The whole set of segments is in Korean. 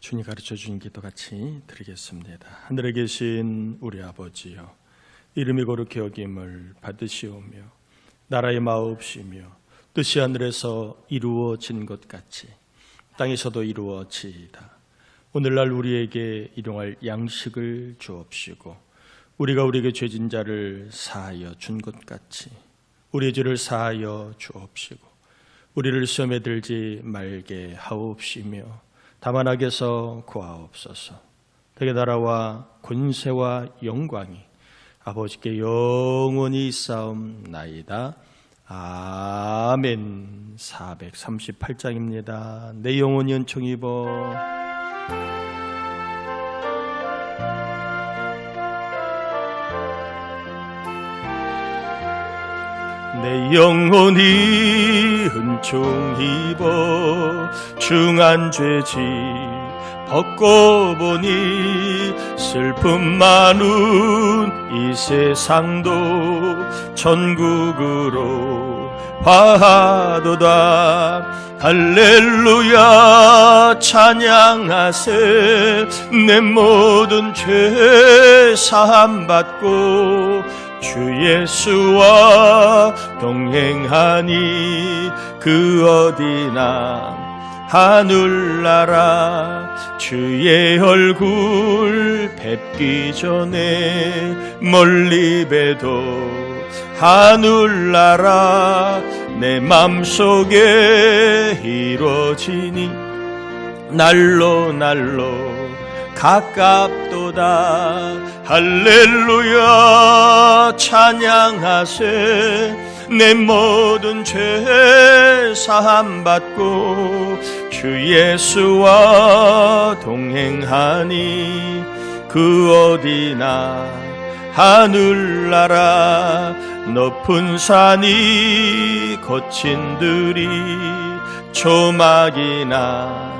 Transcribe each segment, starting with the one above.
주님 가르쳐 주신 기도 같이 드리겠습니다. 하늘에 계신 우리 아버지여 이름이 거룩히 여김을 받으시오며 나라의 마옵시며 뜻이 하늘에서 이루어진 것 같이 땅에서도 이루어지이다. 오늘날 우리에게 일용할 양식을 주옵시고 우리가 우리에게 죄진 자를 사하여 준 것 같이 우리의 죄를 사하여 주옵시고 우리를 시험에 들지 말게 하옵시며 다만 악에서 구하옵소서. 되게 나라와 권세와 영광이 아버지께 영원히 있사옵나이다. 아멘. 438장입니다. 내 영혼이 은총 입어 내 영혼이 은총 입어 중한 죄지 벗고 보니 슬픔 많은 이 세상도 천국으로 화하도다. 할렐루야 찬양하세. 내 모든 죄 사함 받고 주 예수와 동행하니 그 어디나 하늘나라 주의 얼굴 뵙기 전에 멀리 봬도 하늘나라 내 맘속에 이루어지니 날로 날로 가깝도다 할렐루야 찬양하세. 내 모든 죄 사함 받고 주 예수와 동행하니 그 어디나 하늘나라 높은 산이 거친 들이 조막이나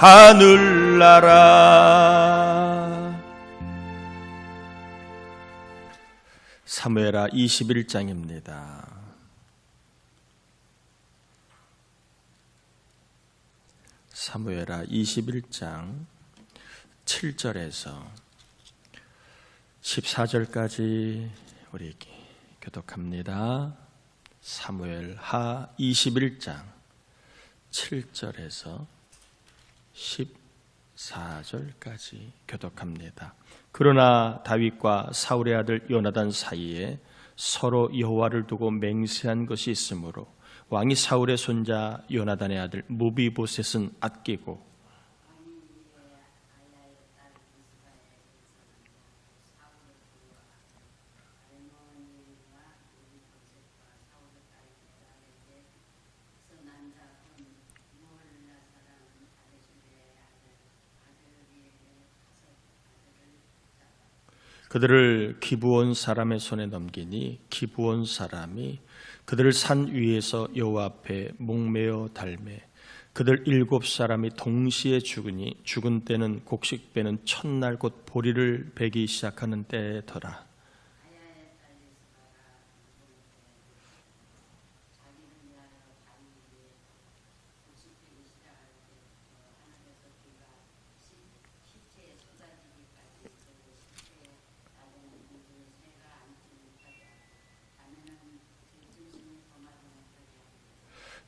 하늘나라 사무엘하 21장입니다. 사무엘하 21장 7절에서 14절까지 우리 교독합니다. 사무엘하 21장 7절에서 14절까지 교독합니다. 그러나 다윗과 사울의 아들 요나단 사이에 서로 여호와를 두고 맹세한 것이 있으므로 왕이 사울의 손자 요나단의 아들 무비보셋은 아끼고 그들을 기부온 사람의 손에 넘기니 기부온 사람이 그들을 산 위에서 여호와 앞에 목매어 달매 그들 일곱 사람이 동시에 죽으니 죽은 때는 곡식 빼는 첫날 곧 보리를 베기 시작하는 때더라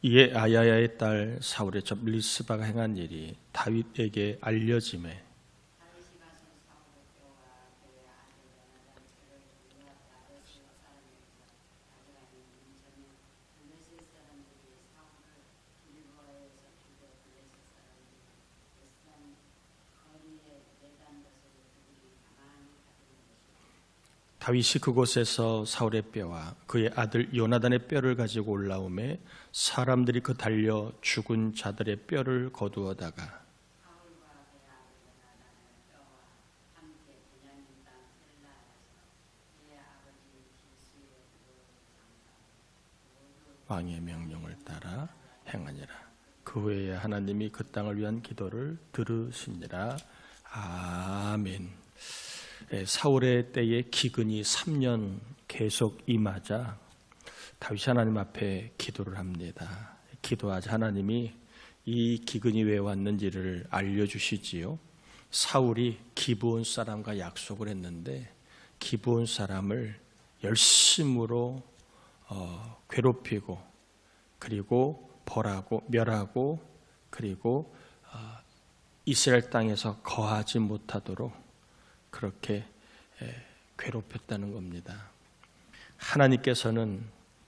이에 아야야의 딸 사울의 접 리스바가 행한 일이 다윗에게 알려짐에 다윗이 그곳에서 사울의 뼈와 그의 아들 요나단의 뼈를 가지고 올라오매 사람들이 그 달려 죽은 자들의 뼈를 거두어다가 왕의 명령을 따라 행하니라 그 후에 하나님이 그 땅을 위한 기도를 들으시니라 아멘. 예, 사울의 때에 기근이 3년 계속 임하자 다윗이 하나님 앞에 기도를 합니다. 기도하자 하나님이 이 기근이 왜 왔는지를 알려주시지요. 사울이 기브온 사람과 약속을 했는데 기브온 사람을 열심으로 어, 괴롭히고 그리고 벌하고 멸하고 그리고 어, 이스라엘 땅에서 거하지 못하도록 그렇게 에, 괴롭혔다는 겁니다. 하나님께서는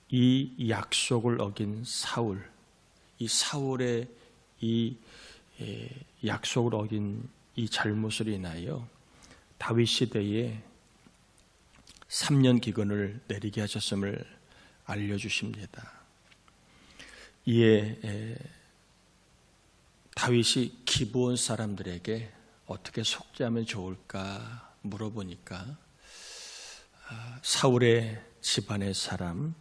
이 약속을 어긴 사울, 이 사울의 이 에, 약속을 어긴 이 잘못을 인하여 다윗 시대에 3년 기근을 내리게 하셨음을 알려주십니다. 이에 에, 다윗이 기브온 사람들에게 어떻게 속죄하면 좋을까 물어보니까 아, 사울의 집안의 사람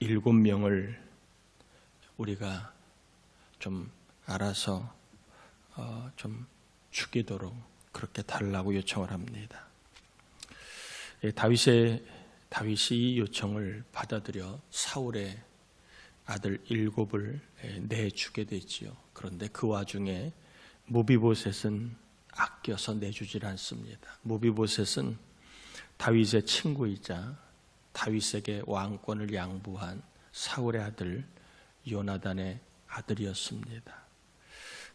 일곱 명을 우리가 좀 알아서 어, 좀 죽이도록 그렇게 달라고 요청을 합니다. 예, 다윗의 다윗이 이 요청을 받아들여 사울의 아들 일곱을 예, 내주게 되지요. 그런데 그 와중에 모비보셋은 아껴서 내주질 않습니다. 모비보셋은 다윗의 친구이자 다윗에게 왕권을 양보한 사울의 아들 요나단의 아들이었습니다.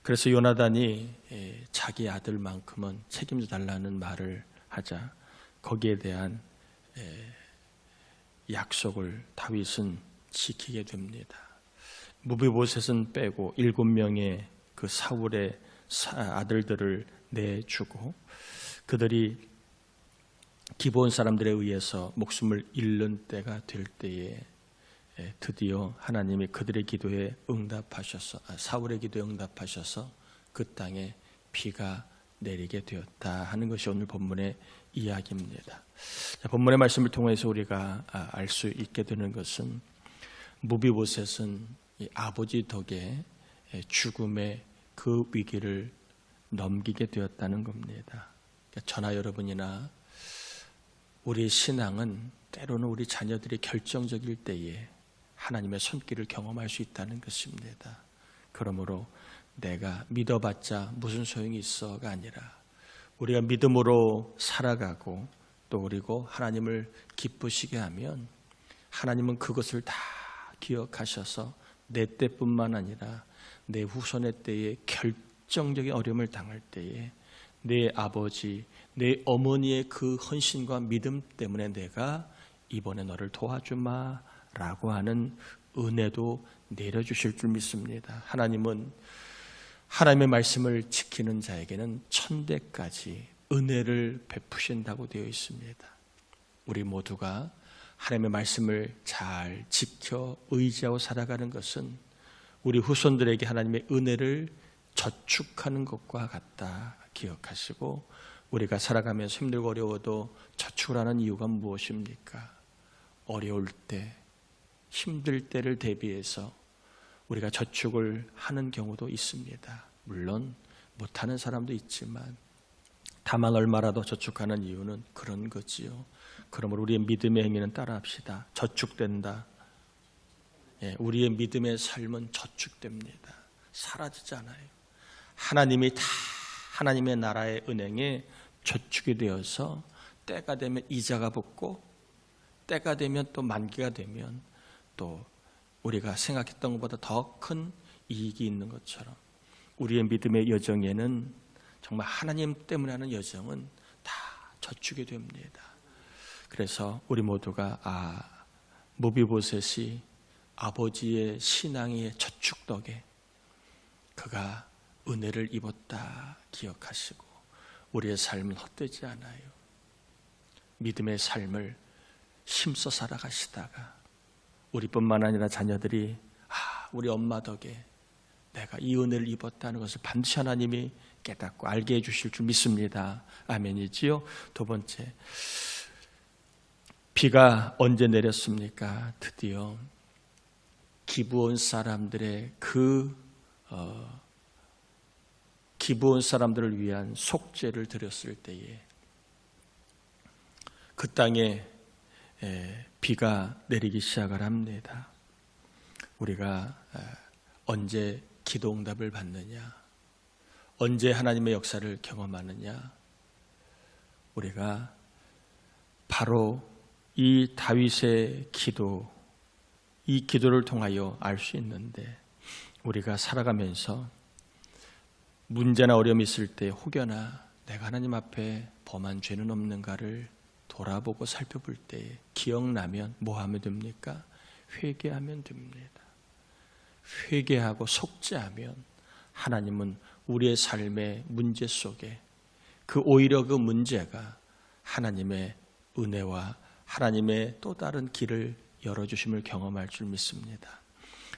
그래서 요나단이 예, 자기 아들만큼은 책임져 달라는 말을 하자 거기에 대한 예, 약속을 다윗은 지키게 됩니다. 무비보셋은 빼고 일곱 명의 그 사울의 아들들을 내주고 그들이 기본 사람들에 의해서 목숨을 잃는 때가 될 때에 예, 드디어 하나님이 그들의 기도에 응답하셔서 아, 사울의 기도에 응답하셔서 그 땅에 비가 내리게 되었다 하는 것이 오늘 본문의 이야기입니다. 본문의 말씀을 통해서 우리가 아, 알수 있게 되는 것은 무비보셋은 아버지 덕에 예, 죽음의 그 위기를 넘기게 되었다는 겁니다. 그러니까 저나 여러분이나 우리의 신앙은 때로는 우리 자녀들이 결정적일 때에 하나님의 손길을 경험할 수 있다는 것입니다. 그러므로 내가 믿어봤자 무슨 소용이 있어가 아니라 우리가 믿음으로 살아가고 또 그리고 하나님을 기쁘시게 하면 하나님은 그것을 다 기억하셔서 내 때뿐만 아니라 내 후손의 때에 결 정적인 어려움을 당할 때에 내 아버지, 내 어머니의 그 헌신과 믿음 때문에 내가 이번에 너를 도와주마 라고 하는 은혜도 내려주실 줄 믿습니다. 하나님은 하나님의 말씀을 지키는 자에게는 천대까지 은혜를 베푸신다고 되어 있습니다. 우리 모두가 하나님의 말씀을 잘 지켜 의지하고 살아가는 것은 우리 후손들에게 하나님의 은혜를 저축하는 것과 같다 기억하시고 우리가 살아가면서 힘들고 어려워도 저축을 하는 이유가 무엇입니까? 어려울 때 힘들 때를 대비해서 우리가 저축을 하는 경우도 있습니다. 물론 못하는 사람도 있지만 다만 얼마라도 저축하는 이유는 그런 거지요. 그러므로 우리의 믿음의 행위는 따라합시다. 저축된다. 예, 우리의 믿음의 삶은 저축됩니다. 사라지지 않아요. 하나님이 다 하나님의 나라의 은행에 저축이 되어서 때가 되면 이자가 붙고 때가 되면 또 만기가 되면 또 우리가 생각했던 것보다 더 큰 이익이 있는 것처럼 우리의 믿음의 여정에는 정말 하나님 때문에 하는 여정은 다 저축이 됩니다. 그래서 우리 모두가 아 모비보셋이 아버지의 신앙의 저축 덕에 그가 은혜를 입었다 기억하시고 우리의 삶은 헛되지 않아요. 믿음의 삶을 힘써 살아가시다가 우리뿐만 아니라 자녀들이 아, 우리 엄마 덕에 내가 이 은혜를 입었다는 것을 반드시 하나님이 깨닫고 알게 해 주실 줄 믿습니다. 아멘이지요. 두 번째, 비가 언제 내렸습니까? 드디어 기부온 사람들의 그 어, 기부온 사람들을 위한 속죄를 드렸을 때에 그 땅에 에, 비가 내리기 시작을 합니다. 우리가 에, 언제 기도 응답을 받느냐, 언제 하나님의 역사를 경험하느냐, 우리가 바로 이 다윗의 기도, 이 기도를 통하여 알 수 있는데 우리가 살아가면서 문제나 어려움이 있을 때 혹여나 내가 하나님 앞에 범한 죄는 없는가를 돌아보고 살펴볼 때 기억나면 뭐 하면 됩니까? 회개하면 됩니다. 회개하고 속죄하면 하나님은 우리의 삶의 문제 속에 그 오히려 그 문제가 하나님의 은혜와 하나님의 또 다른 길을 열어주심을 경험할 줄 믿습니다.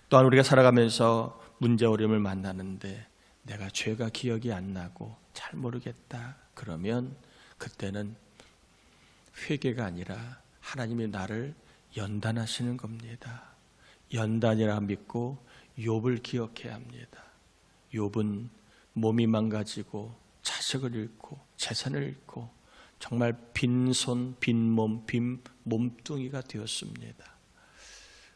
또한 우리가 살아가면서 문제 어려움을 만나는데 내가 죄가 기억이 안 나고 잘 모르겠다. 그러면 그때는 회개가 아니라 하나님이 나를 연단하시는 겁니다. 연단이라 믿고 욥을 기억해야 합니다. 욥은 몸이 망가지고 자식을 잃고 재산을 잃고 정말 빈손, 빈몸, 빈 몸뚱이가 되었습니다.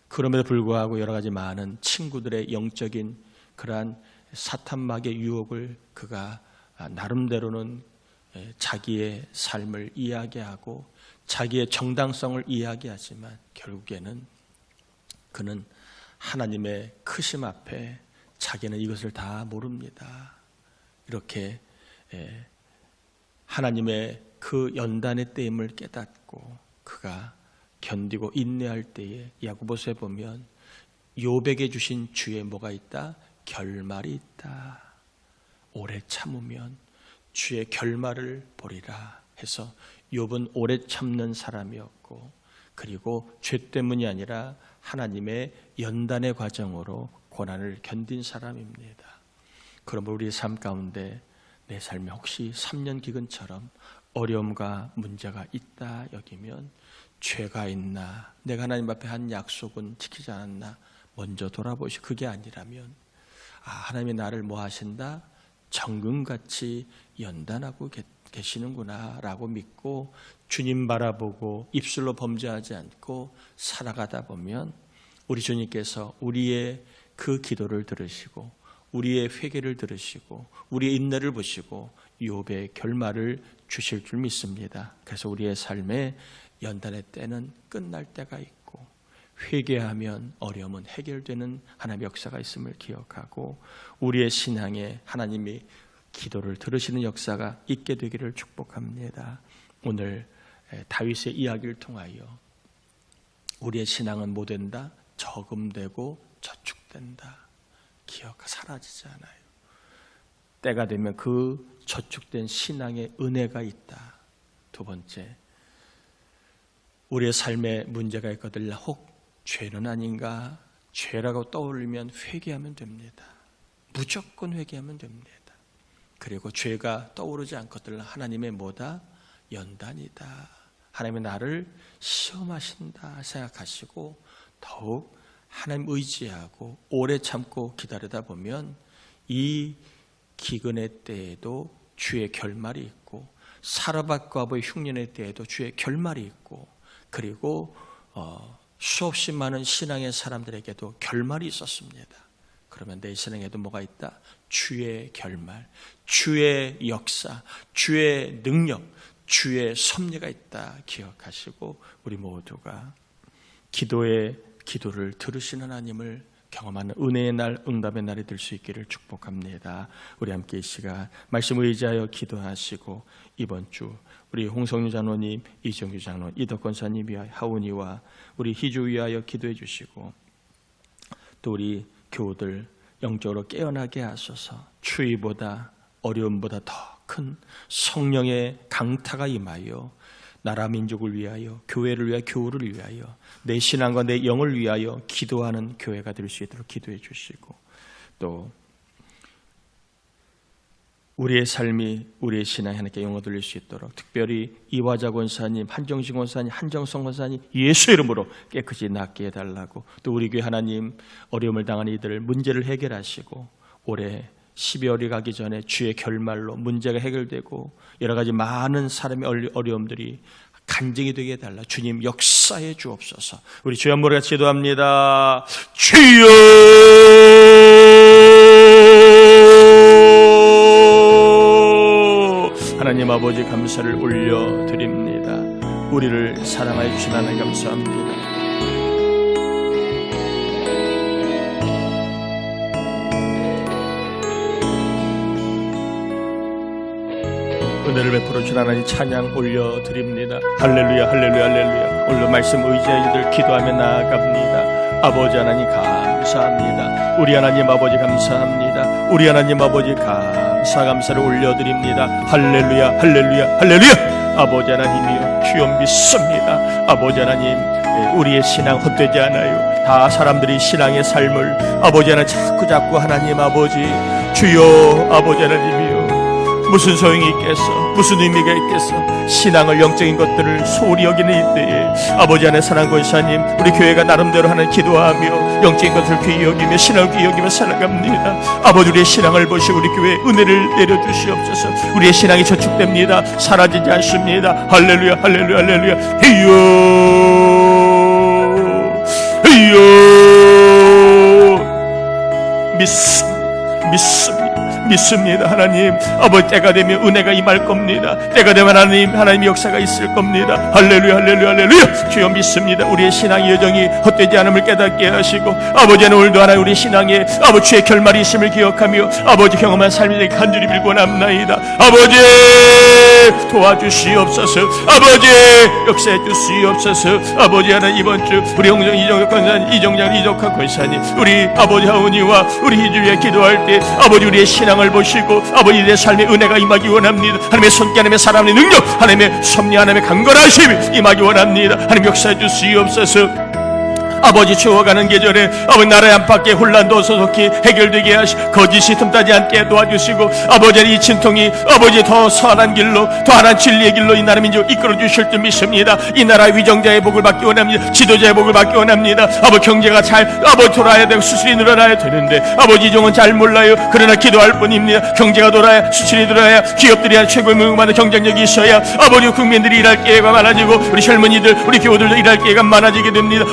그럼에도 불구하고 여러 가지 많은 친구들의 영적인 그러한 사탄막의 유혹을 그가 나름대로는 자기의 삶을 이야기하고 자기의 정당성을 이야기하지만 결국에는 그는 하나님의 크심 앞에 자기는 이것을 다 모릅니다. 이렇게 하나님의 그 연단의 때임을 깨닫고 그가 견디고 인내할 때에 야고보서에 보면 요백에 주신 주에 뭐가 있다? 결말이 있다. 오래 참으면 주의 결말을 보리라 해서 욥은 오래 참는 사람이었고 그리고 죄 때문이 아니라 하나님의 연단의 과정으로 고난을 견딘 사람입니다. 그러므로 우리 삶 가운데 내 삶에 혹시 3년 기근처럼 어려움과 문제가 있다 여기면 죄가 있나 내가 하나님 앞에 한 약속은 지키지 않았나 먼저 돌아보시 그게 아니라면 아 하나님이 나를 뭐 하신다 정금같이 연단하고 계시는구나 라고 믿고 주님 바라보고 입술로 범죄하지 않고 살아가다 보면 우리 주님께서 우리의 그 기도를 들으시고 우리의 회개를 들으시고 우리의 인내를 보시고 욥의 결말을 주실 줄 믿습니다. 그래서 우리의 삶에 연단의 때는 끝날 때가 있고 회개하면 어려움은 해결되는 하나님의 역사가 있음을 기억하고 우리의 신앙에 하나님이 기도를 들으시는 역사가 있게 되기를 축복합니다. 오늘 다윗의 이야기를 통하여 우리의 신앙은 뭐 된다? 저금되고 저축된다. 기억 사라지지 않아요. 때가 되면 그 저축된 신앙의 은혜가 있다. 두 번째, 우리의 삶에 문제가 있거든 혹 죄는 아닌가? 죄라고 떠올리면 회개하면 됩니다. 무조건 회개하면 됩니다. 그리고 죄가 떠오르지 않거든 하나님의 뭐다? 연단이다. 하나님의 나를 시험하신다 생각하시고 더욱 하나님 의지하고 오래 참고 기다리다 보면 이 기근의 때에도 주의 결말이 있고 사르밧과 아버의 흉년의 때에도 주의 결말이 있고 그리고 어, 수없이 많은 신앙의 사람들에게도 결말이 있었습니다. 그러면 내 신앙에도 뭐가 있다? 주의 결말, 주의 역사, 주의 능력, 주의 섭리가 있다 기억하시고 우리 모두가 기도의 기도를 들으시는 하나님을 경험하는 은혜의 날, 응답의 날이 될 수 있기를 축복합니다. 우리 함께 이 시간 말씀을 의지하여 기도하시고 이번 주 우리 홍성유 장로님, 이정규 장로, 이덕권 사님 위하여 하원이와 우리 희주 위하여 기도해 주시고 또 우리 교우들 영적으로 깨어나게 하소서. 추위보다 어려움보다 더 큰 성령의 강타가 임하여 나라 민족을 위하여 교회를 위하여 교우를 위하여 내 신앙과 내 영을 위하여 기도하는 교회가 될 수 있도록 기도해 주시고 또 우리의 삶이 우리의 신앙이 하나님께 영광 돌릴 수 있도록 특별히 이화자 권사님, 한정식 권사님, 한정성 권사님 예수 이름으로 깨끗이 낫게 해달라고. 또 우리 교회 하나님 어려움을 당한 이들 문제를 해결하시고 올해 12월이 가기 전에 주의 결말로 문제가 해결되고 여러 가지 많은 사람의 어려- 어려움들이 간증이 되게 해달라. 주님 역사해 주옵소서. 우리 주여 같이 기도합니다. 주여 하나님 아버지 감사를 올려드립니다 우리를 사랑하여 주신 하나님 감사합니다 은혜를 베풀어 주신 하나님 찬양 올려드립니다. 할렐루야 할렐루야 할렐루야 오늘 말씀 의지하이들 기도하며 나아갑니다. 아버지 하나님 감사합니다. 우리 하나님 아버지 감사합니다. 우리 하나님 아버지 감사 감사를 올려드립니다. 할렐루야 할렐루야 할렐루야 아버지 하나님이여 주여 믿습니다. 아버지 하나님 예, 우리의 신앙 헛되지 않아요. 다 사람들이 신앙의 삶을 아버지 하나 자꾸 자꾸 하나님 아버지 주여 아버지 하나님이여 무슨 소용이 있겠어? 무슨 의미가 있겠어? 신앙을 영적인 것들을 소홀히 여기는 이때에 아버지 안에 사랑 권사님 우리 교회가 나름대로 하는 기도하며 영적인 것을 귀히 여기며 신앙을 귀히 여기며 살아갑니다. 아버지 우리의 신앙을 보시고 우리 교회에 은혜를 내려주시옵소서. 우리의 신앙이 저축됩니다. 사라지지 않습니다. 할렐루야 할렐루야 할렐루야 헤이요 헤이요 믿습니다. 믿습니다. 하나님, 아버지 때가 되면 은혜가 임할 겁니다. 때가 되면 하나님, 하나님 역사가 있을 겁니다. 할렐루야, 할렐루야, 할렐루야. 주여 믿습니다. 우리의 신앙의 여정이 헛되지 않음을 깨닫게 하시고, 아버지는 오늘도 하나님 우리 신앙에 아버지의 결말이 있음을 기억하며, 아버지 경험한 삶이 간절히 빌고 남나이다. 아버지 도와주시옵소서. 아버지 역사해 주시옵소서. 아버지 하나님 이번 주 우리 영정 이정혁 권사님, 이정장 이적학 권사님, 우리 아버지 하은이와 우리 희주에 기도할 때 아버지 우리의 신앙을 보시고 아버지 내 삶의 은혜가 임하기 원합니다. 하나님의 손길 하나님의 사람의 능력 하나님의 섭리 하나님의 강건하심이 임하기 원합니다. 하나님 역사해 주시옵소서. 아버지 추워가는 계절에 아버지 나라의 안팎의 혼란도 소속히 해결되게 하시 거짓이 틈타지 않게 도와주시고 아버지의 이 진통이 아버지 더 선한 길로 더 선한 진리의 길로 이 나라 민족 이끌어 주실 줄 믿습니다. 이 나라의 위정자의 복을 받기 원합니다. 지도자의 복을 받기 원합니다. 아버지 경제가 잘 아버지 돌아야 되고 수출이 늘어나야 되는데 아버지 이종은 잘 몰라요. 그러나 기도할 뿐입니다. 경제가 돌아야 수출이 늘어야 기업들이 한 최고의 무궁한 경쟁력이 있어야 아버지 국민들이 일할 기회가 많아지고 우리 젊은이들 우리 교우들도 일할 기회가 많아지게 됩니다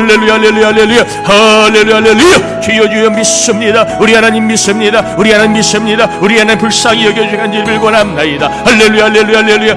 할렐루야 할렐루야 할렐루야. 할렐루야 할렐루야. 주여 주여 믿습니다. 우리 하나님 믿습니다. 우리 하나님 믿습니다. 우리 하나님 불쌍히 여겨주간지를 빌고 남나이다. 할렐루야 할렐루야 할렐루야